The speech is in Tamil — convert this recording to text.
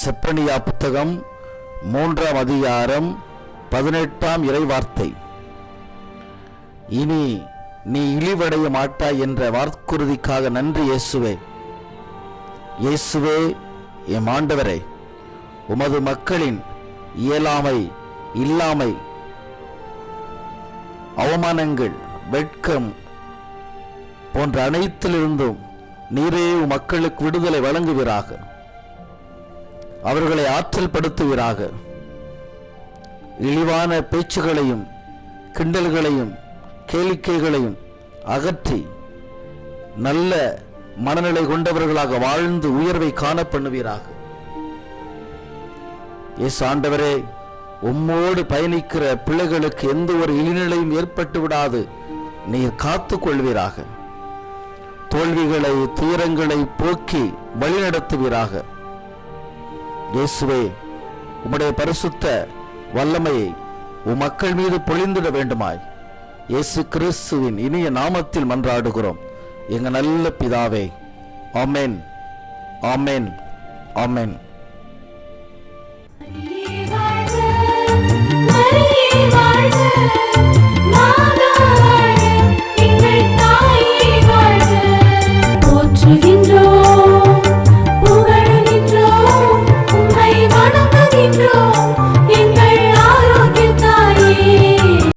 செப்பனியா புத்தகம் மூன்றாம் அதிகாரம் பதினெட்டாம் இறைவார்த்தை. இனி நீ இழிவடைய மாட்டாய் என்ற வாக்குறுதிக்காக நன்றி இயேசுவே. இயேசுவே எம் ஆண்டவரே உமது மக்களின் இயலாமை இல்லாமை அவமானங்கள் வெட்கம் போன்ற அனைத்திலிருந்தும் நீரே மக்களுக்கு விடுதலை வழங்குவீராக. அவர்களை ஆற்றல் படுத்துவீராக இழிவான பேச்சுகளையும் கிண்டல்களையும் கேளிக்கைகளையும் அகற்றி நல்ல மனநிலை கொண்டவர்களாக வாழ்ந்து உயர்வை காண பண்ணுவீராக எஸ் ஆண்டவரே உம்மோடு பயணிக்கிற பிள்ளைகளுக்கு எந்த ஒரு இழிநிலையும் ஏற்பட்டு விடாது நீர் காத்து கொள்வீராக தோல்விகளை துயரங்களை போக்கி வழிநடத்துவீராக. இயேசுவே உம்முடைய பரிசுத்த வல்லமையை உம் மக்கள் மீது பொழிந்திட வேண்டுமாய். இயேசு கிறிஸ்துவின் இனிய நாமத்தில் மன்றாடுகிறோம். எங்கள் நல்ல பிதாவே ஆமேன் ஆமேன் ஆமேன்.